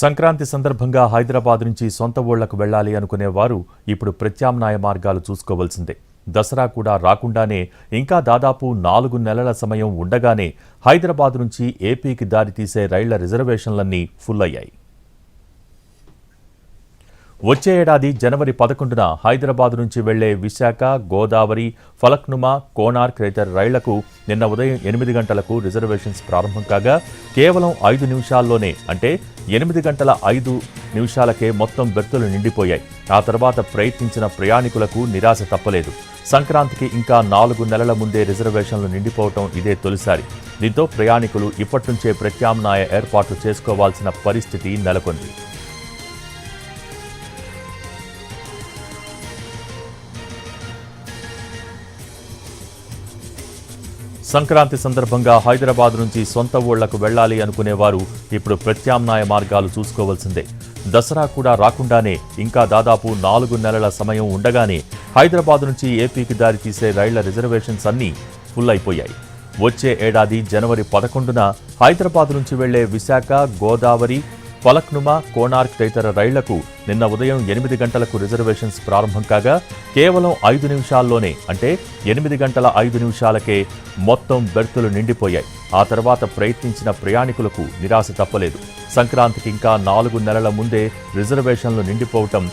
సంక్రాంతి సందర్భంగా హైదరాబాద్ నుంచి సొంత ఊళ్ళకు వెళ్ళాలి అనుకునే వారు ఇప్పుడు ప్రత్యామ్నాయ మార్గాలు చూసుకోవాల్సిందే. దసరా కూడా రాకుండానే ఇంకా దాదాపు నాలుగు నెలల సమయం ఉండగానే హైదరాబాద్ నుంచి ఏపీకి దారితీసే రైళ్ళ రిజర్వేషన్లన్నీ ఫుల్ అయ్యాయి. వచ్చే ఏడాది జనవరి పదకొండున హైదరాబాద్ నుంచి వెళ్ళే విశాఖ గోదావరి ఫలక్నుమా కోనార్క్ తదితర రైళ్ళకు నిన్న ఉదయం ఎనిమిది గంటలకు రిజర్వేషన్స్ ప్రారంభం కాగా కేవలం ఐదు నిమిషాల్లోనే అంటే ఎనిమిది గంటల ఐదు నిమిషాలకే మొత్తం బెర్తులు నిండిపోయాయి. ఆ తర్వాత ప్రయత్నించిన ప్రయాణికులకు నిరాశ తప్పలేదు. సంక్రాంతికి ఇంకా నాలుగు నెలల ముందే రిజర్వేషన్లు నిండిపోవటం ఇదే తొలిసారి. దీంతో ప్రయాణికులు ఇప్పటి నుంచే ప్రత్యామ్నాయ ఏర్పాట్లు చేసుకోవాల్సిన పరిస్థితి నెలకొంది. సంక్రాంతి సందర్భంగా హైదరాబాద్ నుంచి సొంత ఊళ్ళకు వెళ్ళాలి అనుకునేవారు ఇప్పుడు ప్రత్యామ్నాయ మార్గాలు చూసుకోవాల్సిందే. దసరా కూడా రాకుండానే ఇంకా దాదాపు నాలుగు నెలల సమయం ఉండగానే హైదరాబాద్ నుంచి ఏపీకి దారి తీసే రైళ్ళ రిజర్వేషన్స్ అన్నీ ఫుల్ అయిపోయాయి వచ్చే ఏడాది జనవరి పదకొండున హైదరాబాద్ నుంచి వెళ్ళే విశాఖ గోదావరి ఫలక్నుమా కోనార్క్ తదితర రైళ్ళకు నిన్న ఉదయం ఎనిమిది గంటలకు రిజర్వేషన్స్ ప్రారంభం కాగా కేవలం ఐదు నిమిషాల్లోనే అంటే ఎనిమిది గంటల ఐదు నిమిషాలకే మొత్తం బెర్తులు నిండిపోయాయి. ఆ తర్వాత ప్రయత్నించిన ప్రయాణికులకు నిరాశ తప్పలేదు. సంక్రాంతికి ఇంకా నాలుగు నెలల ముందే రిజర్వేషన్లు నిండిపోవటం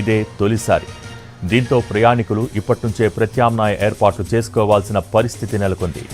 ఇదే తొలిసారి. దీంతో ప్రయాణికులు ఇప్పటి నుంచే ప్రత్యామ్నాయ ఏర్పాట్లు చేసుకోవాల్సిన పరిస్థితి నెలకొంది.